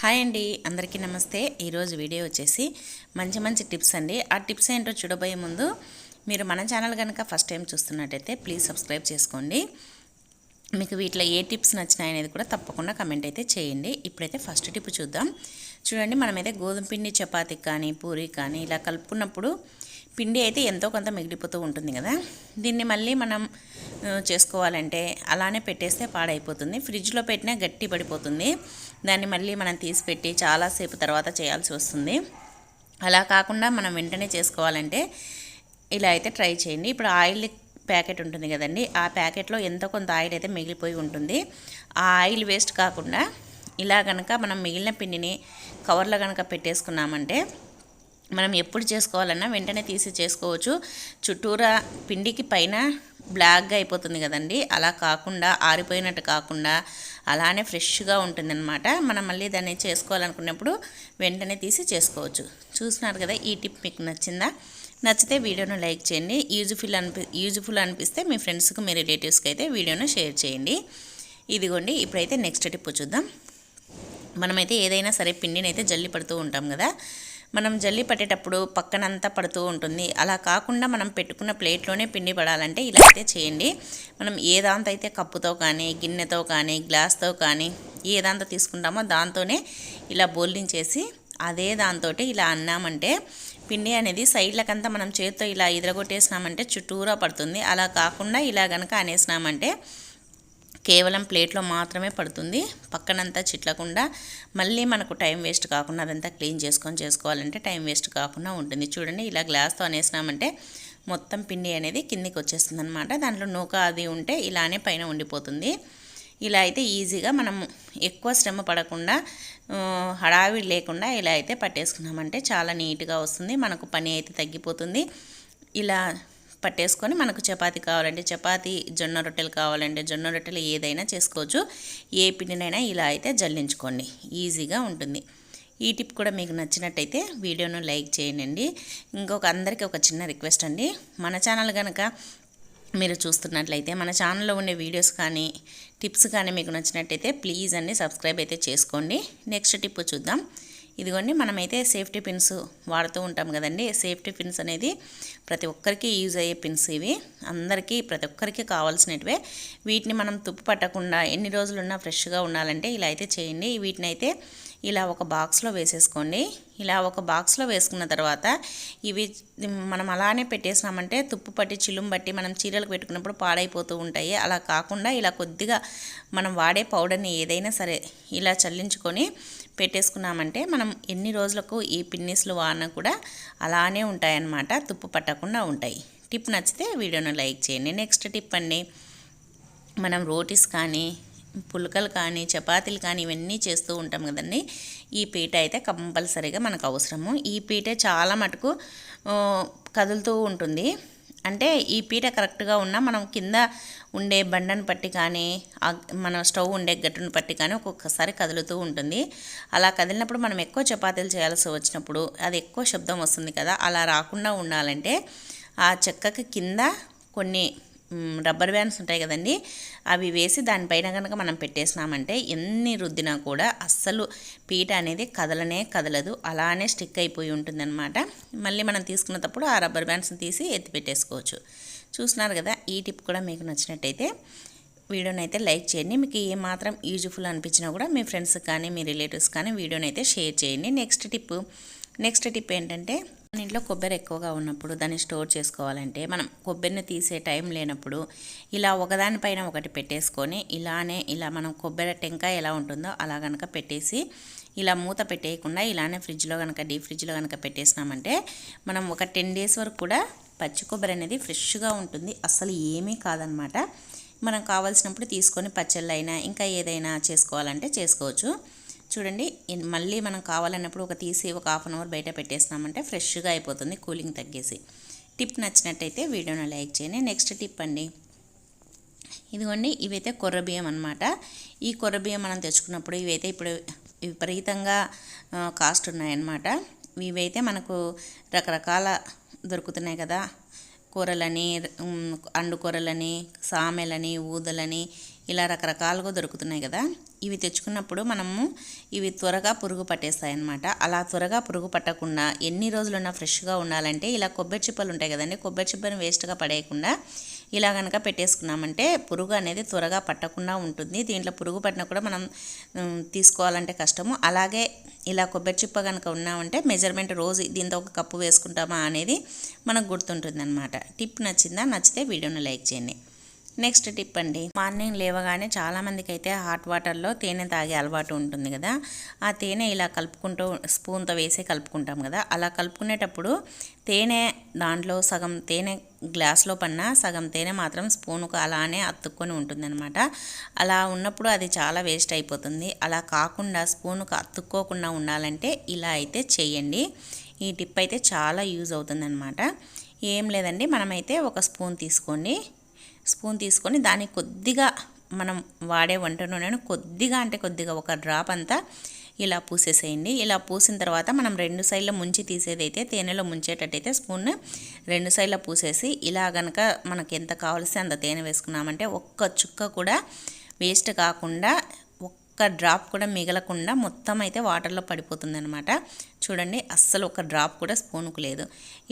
Hi అండి అందరికీ నమస్తే. ఈరోజు వీడియో వచ్చేసి మంచి మంచి టిప్స్ అండి. ఆ టిప్స్ ఏంటో చూడబోయే ముందు మీరు మన ఛానల్ కనుక ఫస్ట్ టైం చూస్తున్నట్టయితే ప్లీజ్ సబ్స్క్రైబ్ చేసుకోండి. మీకు వీటిలో ఏ టిప్స్ నచ్చినాయి అనేది కూడా తప్పకుండా కమెంట్ అయితే చేయండి. ఇప్పుడైతే ఫస్ట్ టిప్ చూద్దాం. చూడండి మనమైతే గోధుమ పిండి చపాతీకి కానీ పూరి కానీ ఇలా కలుపుకున్నప్పుడు పిండి అయితే ఎంతో కొంత మిగిలిపోతూ ఉంటుంది కదా. దీన్ని మళ్ళీ మనం చేసుకోవాలంటే అలానే పెట్టేస్తే పాడైపోతుంది. ఫ్రిడ్జ్లో పెట్టినా గట్టి పడిపోతుంది. దాన్ని మళ్ళీ మనం తీసిపెట్టి చాలాసేపు తర్వాత చేయాల్సి వస్తుంది. అలా కాకుండా మనం వెంటనే చేసుకోవాలంటే ఇలా అయితే ట్రై చేయండి. ఇప్పుడు ఆయిల్ ప్యాకెట్ ఉంటుంది కదండి ఆ ప్యాకెట్లో ఎంతో కొంత ఆయిల్ అయితే మిగిలిపోయి ఉంటుంది. ఆ ఆయిల్ వేస్ట్ కాకుండా ఇలా కనుక మనం మిగిలిన పిండిని కవర్లో కనుక పెట్టేసుకున్నామంటే మనం ఎప్పుడు చేసుకోవాలన్నా వెంటనే తీసి చేసుకోవచ్చు. చుట్టూరా పిండికి పైన బ్లాక్గా అయిపోతుంది కదండి అలా కాకుండా ఆరిపోయినట్టు కాకుండా అలానే ఫ్రెష్గా ఉంటుందన్నమాట. మనం మళ్ళీ దాన్ని చేసుకోవాలనుకున్నప్పుడు వెంటనే తీసి చేసుకోవచ్చు. చూస్తున్నారు కదా ఈ టిప్ మీకు నచ్చిందా? నచ్చితే వీడియోను లైక్ చేయండి. యూజ్ఫుల్ అనిపి యూజ్ఫుల్ అనిపిస్తే మీ ఫ్రెండ్స్కి మీ రిలేటివ్స్కి అయితే వీడియోను షేర్ చేయండి. ఇదిగోండి ఇప్పుడైతే నెక్స్ట్ టిప్ చూద్దాం. మనమైతే ఏదైనా సరే పిండిని అయితే జల్లి పడుతూ ఉంటాం కదా మనం జల్లి పట్టేటప్పుడు పక్కనంతా పడుతూ ఉంటుంది. అలా కాకుండా మనం పెట్టుకున్న ప్లేట్లోనే పిండి పడాలంటే ఇలా అయితే చేయండి. మనం ఏ దాంతో అయితే కప్పుతో కానీ గిన్నెతో కానీ గ్లాస్తో కానీ ఏ దాంతో తీసుకుంటామో దాంతోనే ఇలా బోల్డించేసి అదే దాంతో ఇలా అన్నామంటే పిండి అనేది సైడ్లకంతా మనం చేతితో ఇలా ఇదరగొట్టేసినామంటే చుట్టూరా పడుతుంది. అలా కాకుండా ఇలా కనుక అనేసినామంటే కేవలం ప్లేట్లో మాత్రమే పడుతుంది. పక్కనంతా చిట్లకుండా మళ్ళీ మనకు టైం వేస్ట్ కాకుండా అదంతా క్లీన్ చేసుకొని చేసుకోవాలంటే టైం వేస్ట్ కాకుండా ఉంటుంది. చూడండి ఇలా గ్లాస్తో అనేసినామంటే మొత్తం పిండి అనేది కిందికి వచ్చేస్తుంది అనమాట దాంట్లో నూక అది ఉంటే ఇలానే పైన ఉండిపోతుంది. ఇలా అయితే ఈజీగా మనం ఎక్కువ శ్రమ పడకుండా హడావిడి లేకుండా ఇలా అయితే పట్టేసుకున్నామంటే చాలా నీట్గా వస్తుంది. మనకు పని అయితే తగ్గిపోతుంది. ఇలా పట్టేసుకొని మనకు చపాతీ కావాలంటే చపాతీ జొన్న రొట్టెలు కావాలంటే జొన్న రొట్టెలు ఏదైనా చేసుకోవచ్చు. ఏ పిండినైనా ఇలా అయితే జల్లించుకోండి. ఈజీగా ఉంటుంది. ఈ టిప్ కూడా మీకు నచ్చినట్టయితే వీడియోను లైక్ చేయండి. ఇంకొక అందరికీ ఒక చిన్న రిక్వెస్ట్ అండి. మన ఛానల్ కనుక మీరు చూస్తున్నట్లయితే మన ఛానల్లో ఉండే వీడియోస్ కానీ టిప్స్ కానీ మీకు నచ్చినట్టయితే ప్లీజ్ అండి సబ్స్క్రైబ్ అయితే చేసుకోండి. నెక్స్ట్ టిప్ చూద్దాం. ఇదిగోండి మనమైతే సేఫ్టీ పిన్స్ వాడుతూ ఉంటాం కదండి. సేఫ్టీ పిన్స్ అనేది ప్రతి ఒక్కరికి యూజ్ అయ్యే పిన్స్ ఇవి. అందరికీ ప్రతి ఒక్కరికి కావాల్సినటివే. వీటిని మనం తుప్పు పట్టకుండా ఎన్ని రోజులున్నా ఫ్రెష్గా ఉండాలంటే ఇలా అయితే చేయండి. వీటిని అయితే ఇలా ఒక బాక్స్లో వేసేసుకోండి. ఇలా ఒక బాక్స్లో వేసుకున్న తర్వాత ఇవి మనం అలానే పెట్టేసినామంటే తుప్పు పట్టి చిలుం బట్టి మనం చీరలకు పెట్టుకున్నప్పుడు పాడైపోతూ ఉంటాయి. అలా కాకుండా ఇలా కొద్దిగా మనం వాడే పౌడర్ని ఏదైనా సరే ఇలా చల్లించుకొని పెట్టేసుకున్నామంటే మనం ఎన్ని రోజులకు ఈ పిన్నిస్లు వాడినా కూడా అలానే ఉంటాయన్నమాట. తుప్పు పట్టకుండా ఉంటాయి. టిప్ నచ్చితే వీడియోను లైక్ చేయండి. నెక్స్ట్ టిప్ అండి. మనం రోటీస్ కానీ పులకలు కానీ చపాతీలు కానీ ఇవన్నీ చేస్తూ ఉంటాం కదండి. ఈ పీట అయితే కంపల్సరీగా మనకు అవసరము. ఈ పీట చాలా మటుకు కదులుతూ ఉంటుంది. అంటే ఈ పీట కరెక్ట్గా ఉన్నా మనం కింద ఉండే బండను పట్టి కానీ మన స్టవ్ ఉండే గట్టును పట్టి కానీ ఒక్కొక్కసారి కదులుతూ ఉంటుంది. అలా కదిలినప్పుడు మనం ఎక్కువ చపాతీలు చేయాల్సి వచ్చినప్పుడు అది ఎక్కువ శబ్దం వస్తుంది కదా అలా రాకుండా ఉండాలంటే ఆ చెక్కకి కింద కొన్ని రబ్బర్ బ్యాండ్స్ ఉంటాయి కదండి. అవి వేసి దానిపైన కనుక మనం పెట్టేసినామంటే ఎన్ని రుద్దినా కూడా అస్సలు పీట అనేది కదలనే కదలదు. అలానే స్టిక్ అయిపోయి ఉంటుందన్నమాట. మళ్ళీ మనం తీసుకున్నప్పుడు ఆ రబ్బర్ బ్యాండ్స్ని తీసి ఎత్తి పెట్టేసుకోవచ్చు. చూస్తున్నారు కదా ఈ టిప్ కూడా మీకు నచ్చినట్టయితే వీడియోని అయితే లైక్ చేయండి. మీకు ఏ మాత్రం యూజ్ఫుల్ అనిపించినా కూడా మీ ఫ్రెండ్స్ కానీ మీ రిలేటివ్స్ కానీ వీడియోని అయితే షేర్ చేయండి. నెక్స్ట్ టిప్ నెక్స్ట్ టిప్ ఏంటంటే మన ఇంట్లో కొబ్బరి ఎక్కువగా ఉన్నప్పుడు దాన్ని స్టోర్ చేసుకోవాలంటే మనం కొబ్బరిని తీసే టైం లేనప్పుడు ఇలా ఒకదానిపైన ఒకటి పెట్టేసుకొని ఇలానే ఇలా మనం కొబ్బరి టెంకాయ ఎలా ఉంటుందో అలా కనుక పెట్టేసి ఇలా మూత పెట్టేయకుండా ఇలానే ఫ్రిడ్జ్లో కనుక డీప్ ఫ్రిడ్జ్లో కనుక పెట్టేసినామంటే మనం ఒక టెన్ డేస్ వరకు కూడా పచ్చి కొబ్బరి అనేది ఫ్రెష్గా ఉంటుంది. అస్సలు ఏమీ కాదనమాట. మనం కావాల్సినప్పుడు తీసుకొని పచ్చళ్ళు అయినా ఇంకా ఏదైనా చేసుకోవాలంటే చేసుకోవచ్చు. చూడండి మళ్ళీ మనం కావాలన్నప్పుడు ఒక తీసి ఒక హాఫ్ అన్ అవర్ బయట పెట్టేసినామంటే ఫ్రెష్గా అయిపోతుంది కూలింగ్ తగ్గేసి. టిప్ నచ్చినట్టయితే వీడియోని లైక్ చేయండి. నెక్స్ట్ టిప్ అండి. ఇదిగోండి ఇవైతే కొర్ర బియ్యం అనమాట ఈ కొర్రబియ్యం మనం తెచ్చుకున్నప్పుడు ఇవైతే ఇప్పుడు విపరీతంగా కాస్ట్ ఉన్నాయన్నమాట. ఇవైతే మనకు రకరకాల దొరుకుతున్నాయి కదా. కూరలని అండు కూరలని సామెలని ఊదలని ఇలా రకరకాలుగా దొరుకుతున్నాయి కదా. ఇవి తెచ్చుకున్నప్పుడు మనము ఇవి త్వరగా పురుగు పట్టేస్తాయి అన్నమాట అలా త్వరగా పురుగు పట్టకుండా ఎన్ని రోజులున్నా ఫ్రెష్గా ఉండాలంటే ఇలా కొబ్బరి చిప్పలు ఉంటాయి కదండి. కొబ్బరి చిప్పని వేస్ట్గా పడేయకుండా ఇలా కనుక పెట్టేసుకున్నామంటే పురుగు అనేది త్వరగా పట్టకుండా ఉంటుంది. దీంట్లో పురుగు పట్టినా కూడా మనం తీసుకోవాలంటే కష్టము. అలాగే ఇలా కొబ్బరి చిప్ప కనుక ఉన్నామంటే మెజర్మెంట్ రోజు దీంతో ఒక కప్పు వేసుకుంటామా అనేది మనకు గుర్తుంటుంది అనమాట టిప్ నచ్చిందా? నచ్చితే వీడియోని లైక్ చేయండి. నెక్స్ట్ టిప్ అండి. మార్నింగ్ లేవగానే చాలామందికి అయితే హాట్ వాటర్లో తేనె తాగే అలవాటు ఉంటుంది కదా. ఆ తేనె ఇలా కలుపుకుంటూ స్పూన్తో వేసి కలుపుకుంటాం కదా. అలా కలుపుకునేటప్పుడు తేనె దాంట్లో సగం తేనె గ్లాస్లో పన్నా సగం తేనె మాత్రం స్పూన్కు అలానే అతుక్కొని ఉంటుందన్నమాట. అలా ఉన్నప్పుడు అది చాలా వేస్ట్ అయిపోతుంది. అలా కాకుండా స్పూన్కు అతుక్కోకుండా ఉండాలంటే ఇలా అయితే చేయండి. ఈ టిప్ అయితే చాలా యూజ్ అవుతుందన్నమాట. ఏం లేదండి మనమైతే ఒక స్పూన్ తీసుకోండి స్పూన్ తీసుకొని దాన్ని కొద్దిగా మనం వాడే వంట నూనెను కొద్దిగా అంటే కొద్దిగా ఒక డ్రాప్ అంతా ఇలా పూసేసేయండి. ఇలా పూసిన తర్వాత మనం రెండు సైడ్ల ముంచి తీసేదైతే తేనెలో ముంచేటట్టయితే స్పూన్ రెండు సైడ్ల పూసేసి ఇలా గనక మనకి ఎంత కావాల్సి అంత తేనె వేసుకున్నామంటే ఒక్క చుక్క కూడా వేస్ట్ కాకుండా ఒక్క డ్రాప్ కూడా మిగలకుండా మొత్తం అయితే వాటర్లో పడిపోతుంది అనమాట చూడండి అస్సలు ఒక డ్రాప్ కూడా స్పూన్కు లేదు.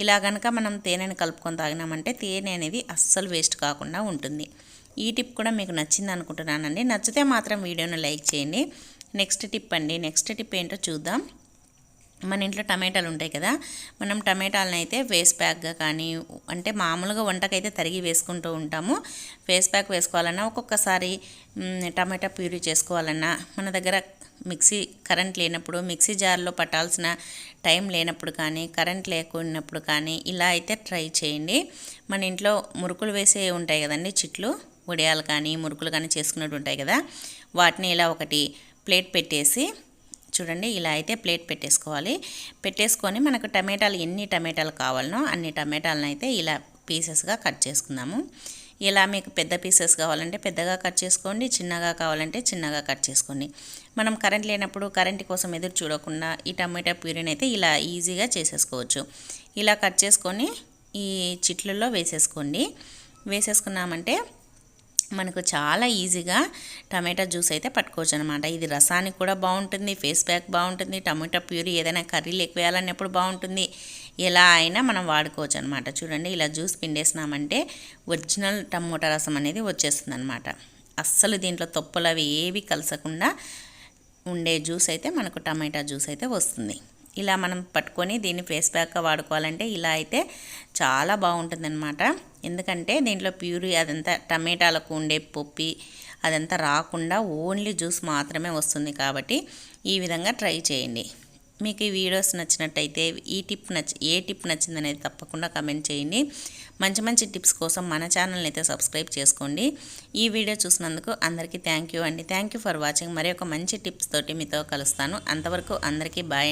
ఇలా కనుక మనం తేనెని కలుపుకొని తాగినామంటే తేనె అనేది అస్సలు వేస్ట్ కాకుండా ఉంటుంది. ఈ టిప్ కూడా మీకు నచ్చింది అనుకుంటున్నానండి. నచ్చితే మాత్రం వీడియోను లైక్ చేయండి. నెక్స్ట్ టిప్ అండి. నెక్స్ట్ టిప్ ఏంటో చూద్దాం. మన ఇంట్లో టమాటాలు ఉంటాయి కదా మనం టమాటాలను అయితే ఫేస్ ప్యాక్గా కానీ అంటే మామూలుగా వంటకైతే తరిగి వేసుకుంటూ ఉంటాము. ఫేస్ ప్యాక్ వేసుకోవాలన్నా ఒక్కొక్కసారి టమాటా ప్యూరీ చేసుకోవాలన్నా మన దగ్గర మిక్సీ కరెంట్ లేనప్పుడు మిక్సీ జార్లో పట్టాల్సిన టైం లేనప్పుడు కానీ కరెంట్ లేకున్నప్పుడు కానీ ఇలా అయితే ట్రై చేయండి. మన ఇంట్లో మురుకులు వేసే ఉంటాయి కదండి చిట్లు వడియాలు కానీ మురుకులు కానీ చేసుకున్నట్టు ఉంటాయి కదా వాటిని ఇలా ఒకటి ప్లేట్ పెట్టేసి చూడండి ఇలా అయితే ప్లేట్ పెట్టేసుకోవాలి. పెట్టేసుకొని మనకు టమాటాలు ఎన్ని టమాటాలు కావాలనో అన్ని టమాటాలను అయితే ఇలా పీసెస్గా కట్ చేసుకుందాము. ఇలా మీకు పెద్ద పీసెస్ కావాలంటే పెద్దగా కట్ చేసుకోండి చిన్నగా కావాలంటే చిన్నగా కట్ చేసుకోండి. మనం కరెంట్ లేనప్పుడు కరెంట్ కోసం ఎదురు చూడకుండా ఈ టమాటా ప్యూరీని అయితే ఇలా ఈజీగా చేసేసుకోవచ్చు. ఇలా కట్ చేసుకొని ఈ చిట్లలో వేసేసుకోండి. వేసేసుకున్నామంటే మనకు చాలా ఈజీగా టమాటా జ్యూస్ అయితే పట్టుకోవచ్చు అనమాట ఇది రసానికి కూడా బాగుంటుంది ఫేస్ ప్యాక్ బాగుంటుంది టమాటా ప్యూరీ ఏదైనా కర్రీలు ఎక్కువ వేయాలన్నప్పుడు బాగుంటుంది. ఎలా అయినా మనం వాడుకోవచ్చు అనమాట చూడండి ఇలా జ్యూస్ పిండేసినామంటే ఒరిజినల్ టమోటా రసం అనేది వచ్చేస్తుంది అనమాట అస్సలు దీంట్లో తొప్పులు అవి ఏవి కలసకుండా ఉండే జ్యూస్ అయితే మనకు టమాటా జ్యూస్ అయితే వస్తుంది. ఇలా మనం పట్టుకొని దీన్ని ఫేస్ ప్యాక్గా వాడుకోవాలంటే ఇలా అయితే చాలా బాగుంటుందన్నమాట. ఎందుకంటే దీంట్లో ప్యూరీ అదంతా టమాటాలకు ఉండే పొప్పి అదంతా రాకుండా ఓన్లీ జ్యూస్ మాత్రమే వస్తుంది కాబట్టి ఈ విధంగా ట్రై చేయండి. మీకు ఈ వీడియోస్ నచ్చినట్టయితే ఈ టిప్ నచ్చి ఏ టిప్ నచ్చిందనేది తప్పకుండా కమెంట్ చేయండి. మంచి మంచి టిప్స్ కోసం మన ఛానల్ని అయితే సబ్స్క్రైబ్ చేసుకోండి. ఈ వీడియో చూసినందుకు అందరికీ థ్యాంక్ యూ అండి. Thank you for watching. మరి ఒక మంచి టిప్స్ తోటి మీతో కలుస్తాను. అంతవరకు అందరికీ బాయ్.